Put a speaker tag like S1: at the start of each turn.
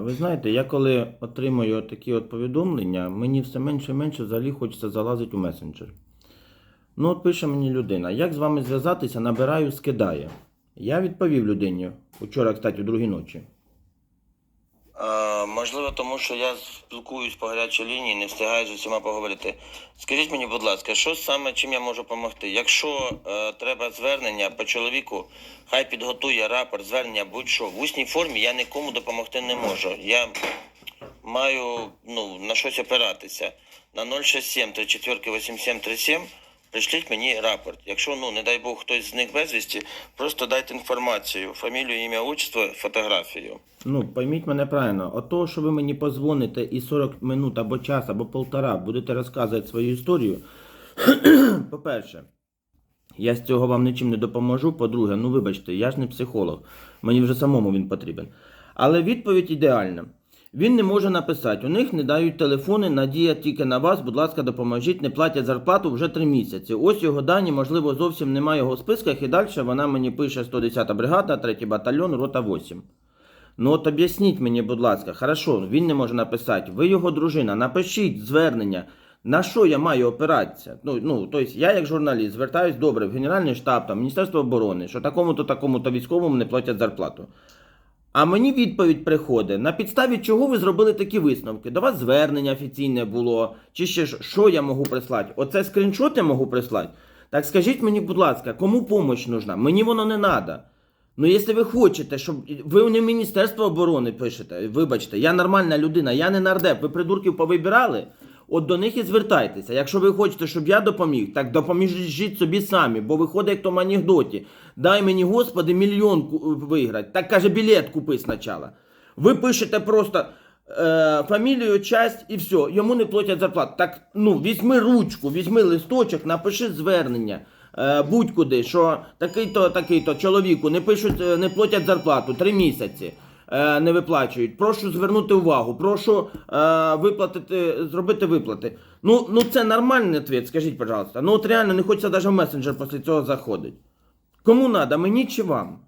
S1: Ви знаєте, я коли отримую такі от повідомлення, мені все менше і менше взагалі хочеться залазити у месенджер. Ну, от пише мені людина, як з вами зв'язатися, набираю, скидає. Я відповів людині вчора, кстати, у другій ночі.
S2: Е, можливо, тому що я спілкуюсь по гарячій лінії, не встигаю з усіма поговорити. Скажіть мені, будь ласка, що саме чим я можу допомогти? Якщо е, треба звернення по чоловіку, хай підготує рапорт, звернення будь-що. В усній формі я нікому допомогти не можу. Я маю ну, на щось опиратися. На 067 34 8737 пришліть мені рапорт. Якщо, ну, не дай Бог, хтось зник безвісті, просто дайте інформацію, фамілію, ім'я, отчество, фотографію.
S1: Ну, пойміть мене правильно, от того, що ви мені позвоните і 40 минут або час, або полтора будете розказувати свою історію. По-перше, я з цього вам нічим не допоможу. По-друге, ну вибачте, я ж не психолог. Мені вже самому він потрібен. Але відповідь ідеальна. Він не може написати. У них не дають телефони, надія тільки на вас. Будь ласка, допоможіть, не платять зарплату вже три місяці. Ось його дані, можливо, зовсім немає його в списках. І далі вона мені пише 110-та бригада, 3 батальйон, рота 8. Ну от об'ясніть мені, будь ласка, хорошо, він не може написати. Ви його дружина, напишіть звернення. На що я маю опиратися? Ну, ну, тобто я як журналіст звертаюсь добре в Генеральний штаб, там, Міністерство оборони, що такому-то, такому-то військовому не платять зарплату. А мені відповідь приходить, на підставі чого ви зробили такі висновки? До вас звернення офіційне було, чи ще ж, що я можу прислати? Оце скріншот я можу прислати? Так скажіть мені, будь ласка, кому допомога нужна? Мені воно не треба. Ну, якщо ви хочете, щоб ви не Міністерство оборони пишете, вибачте, я нормальна людина, я не нардеп, ви придурків повибирали, от до них і звертайтеся. Якщо ви хочете, щоб я допоміг, так допоможіть собі самі, бо виходить як в тому анекдоті. Дай мені, Господи, мільйон виграти. Так каже, білет купи спочатку. Ви пишете просто е, фамілію, часть і все, йому не платять зарплату. Так, ну, візьми ручку, візьми листочок, напиши звернення. Е, будь-куди, що такий-то, такий-то чоловіку не пишуть, е, не платять зарплату три місяці. Е, Не виплачують. Прошу звернути увагу, прошу е, виплатити, зробити виплати. Ну, ну це нормальний ответ, скажіть, пожалуйста. Ну от реально не хочеться навіть в месенджер після цього заходить. Кому треба, мені чи вам?